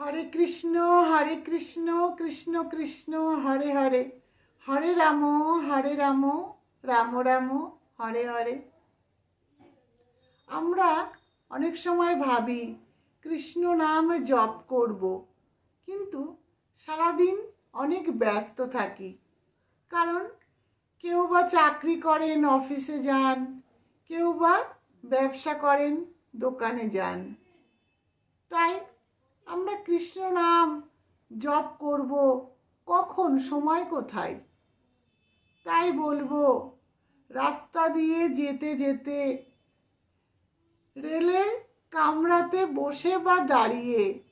হরে কৃষ্ণ হরে কৃষ্ণ কৃষ্ণ কৃষ্ণ, হরে হরে। হরে রাম হরে রাম রাম রাম, হরে হরে। আমরা অনেক সময় ভাবি, কৃষ্ণ নাম জপ করব, কিন্তু সারাদিন অনেক ব্যস্ত থাকি। কারণ কেউ বা চাকরি করেন, অফিসে যান, কেউ বা ব্যবসা করেন, দোকানে যান। তাই আমরা কৃষ্ণ নাম জপ করব, কখন, সময় কোথায়? তাই বলব, রাস্তা দিয়ে যেতে যেতে, রেলের কামরাতে বসে বা দাঁড়িয়ে,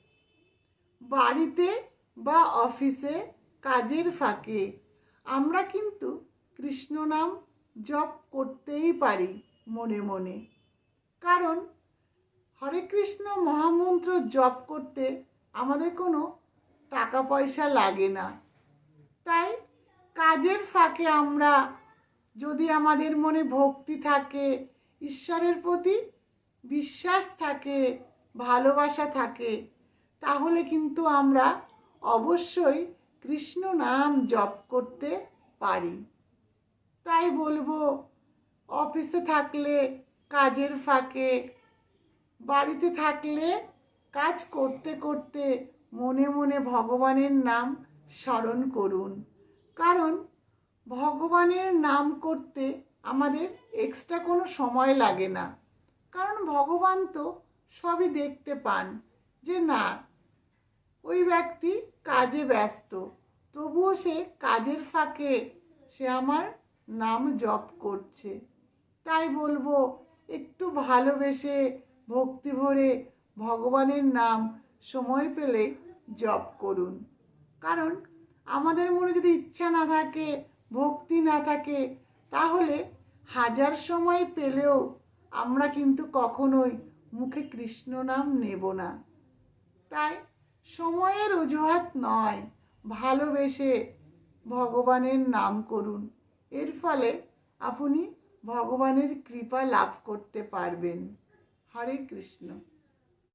বাড়িতে বা অফিসে কাজের ফাঁকে, আমরা কিন্তু কৃষ্ণ নাম জপ করতেই পারি মনে মনে। কারণ হরে কৃষ্ণ মহামন্ত্র জপ করতে আমাদের কোনো টাকা পয়সা লাগে না। তাই কাজের ফাঁকে আমরা যদি আমাদের মনে ভক্তি থাকে, ঈশ্বরের প্রতি বিশ্বাস থাকে, ভালোবাসা থাকে, তাহলে কিন্তু আমরা অবশ্যই কৃষ্ণ নাম জপ করতে পারি। তাই বলব, অফিসে থাকলে, কাজের ফাঁকে বাড়িতে থাকলে কাজ করতে করতে মনে মনে ভগবানের নাম স্মরণ করুন। কারণ ভগবানের নাম করতে আমাদের এক্সট্রা কোনো সময় লাগে না। কারণ ভগবান তো সবই দেখতে পান যে না, ওই ব্যক্তি কাজে ব্যস্ত, তবুও সে কাজের ফাঁকে সে আমার নাম জপ করছে। তাই বলব, একটু ভালোবেসে ভক্তি ভরে ভগবানের নাম সময় পেলে জপ করুন। কারণ আমাদের মনে যদি ইচ্ছা না থাকে, ভক্তি না থাকে, তাহলে হাজার সময় পেলেও আমরা কিন্তু কখনোই মুখে কৃষ্ণ নাম নেব না। তাই সময়ের অজুহাত নয়, ভালোবেসে ভগবানের নাম করুন। এর ফলে আপনি ভগবানের কৃপা লাভ করতে পারবেন। হরে কৃষ্ণ।